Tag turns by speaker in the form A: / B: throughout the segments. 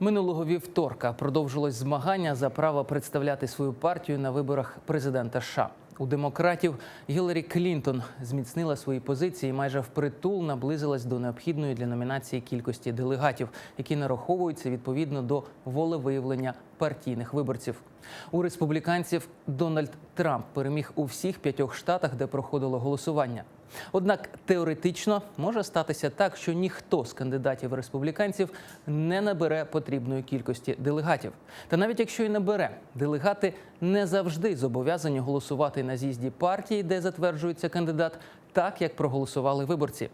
A: Минулого вівторка продовжилось змагання за право представляти свою партію на виборах президента США. У демократів Гіларі Клінтон зміцнила свої позиції майже впритул наблизилась до необхідної для номінації кількості делегатів, які нараховуються відповідно до волевиявлення партійних виборців. У республіканців Дональд Трамп переміг у всіх п'ятьох штатах, де проходило голосування. Однак теоретично може статися так, що ніхто з кандидатів республіканців не набере потрібної кількості делегатів. Та навіть якщо і набере, делегати не завжди зобов'язані голосувати на з'їзді партії, де затверджується кандидат, так як проголосували виборці.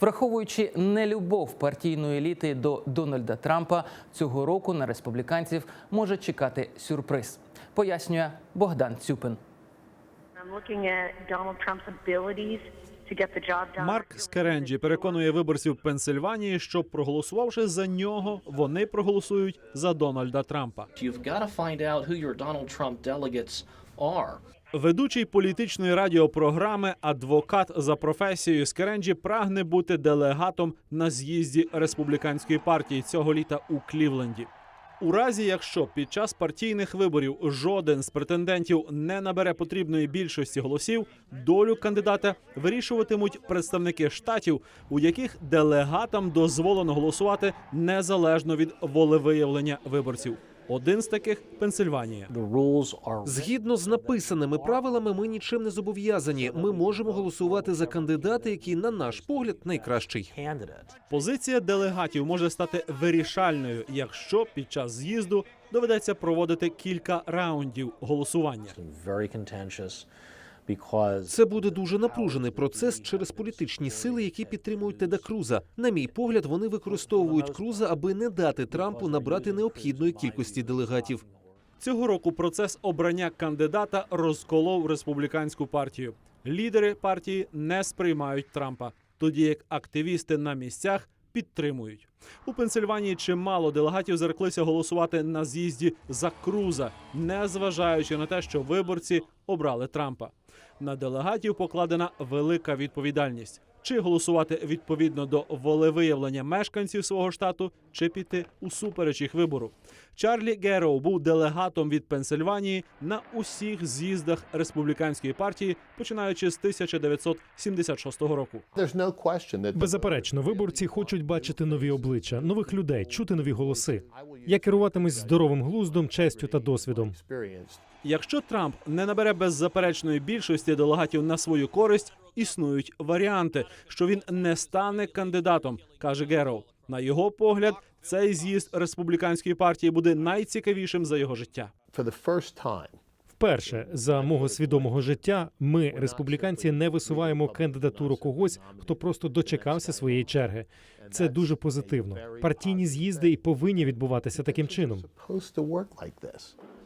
A: Враховуючи нелюбов партійної еліти до Дональда Трампа, цього року на республіканців може чекати сюрприз. Пояснює Богдан Цюпин.
B: Марк Скеренджі переконує виборців Пенсильванії, що проголосувавши за нього, вони проголосують за Дональда Трампа.
C: You've got to find out who your Donald Trump delegates are.
B: Ведучий політичної радіопрограми, адвокат за професією Скеренджі прагне бути делегатом на з'їзді республіканської партії цього літа у Клівленді. У разі, якщо під час партійних виборів жоден з претендентів не набере потрібної більшості голосів, долю кандидата вирішуватимуть представники штатів, у яких делегатам дозволено голосувати незалежно від волевиявлення виборців. Один з таких Пенсильванія.
D: Згідно з написаними правилами, ми нічим не зобов'язані. Ми можемо голосувати за кандидата, який, на наш погляд, найкращий.
B: Позиція делегатів може стати вирішальною, якщо під час з'їзду доведеться проводити кілька раундів голосування.
D: Це буде дуже напружений процес через політичні сили, які підтримують Теда Круза. На мій погляд, вони використовують Круза, аби не дати Трампу набрати необхідної кількості делегатів.
B: Цього року процес обрання кандидата розколов республіканську партію. Лідери партії не сприймають Трампа, тоді як активісти на місцях підтримують. У Пенсильванії чимало делегатів зареклися голосувати на з'їзді за Круза, не зважаючи на те, що виборці обрали Трампа. На делегатів покладена велика відповідальність. Чи голосувати відповідно до волевиявлення мешканців свого штату, чи піти усупереч їх вибору. Чарлі Героу був делегатом від Пенсильванії на усіх з'їздах республіканської партії, починаючи з 1976 року.
E: Беззаперечно, виборці хочуть бачити нові обличчя, нових людей, чути нові голоси. Я керуватимусь здоровим глуздом, честю та досвідом.
B: Якщо Трамп не набере беззаперечної більшості делегатів на свою користь, існують варіанти, що він не стане кандидатом, каже Героу. На його погляд, цей з'їзд республіканської партії буде найцікавішим за його життя.
E: Вперше за мого свідомого життя ми, республіканці, не висуваємо кандидатуру когось, хто просто дочекався своєї черги. Це дуже позитивно. Партійні з'їзди і повинні відбуватися таким чином.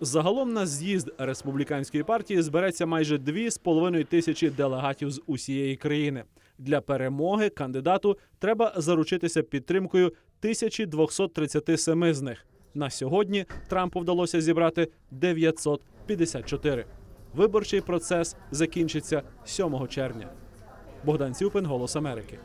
B: Загалом на з'їзд республіканської партії збереться майже 2,5 тисячі делегатів з усієї країни. Для перемоги кандидату треба заручитися підтримкою 1237 з них. На сьогодні Трампу вдалося зібрати 954. Виборчий процес закінчиться 7 червня. Богдан Цюпин, Голос Америки.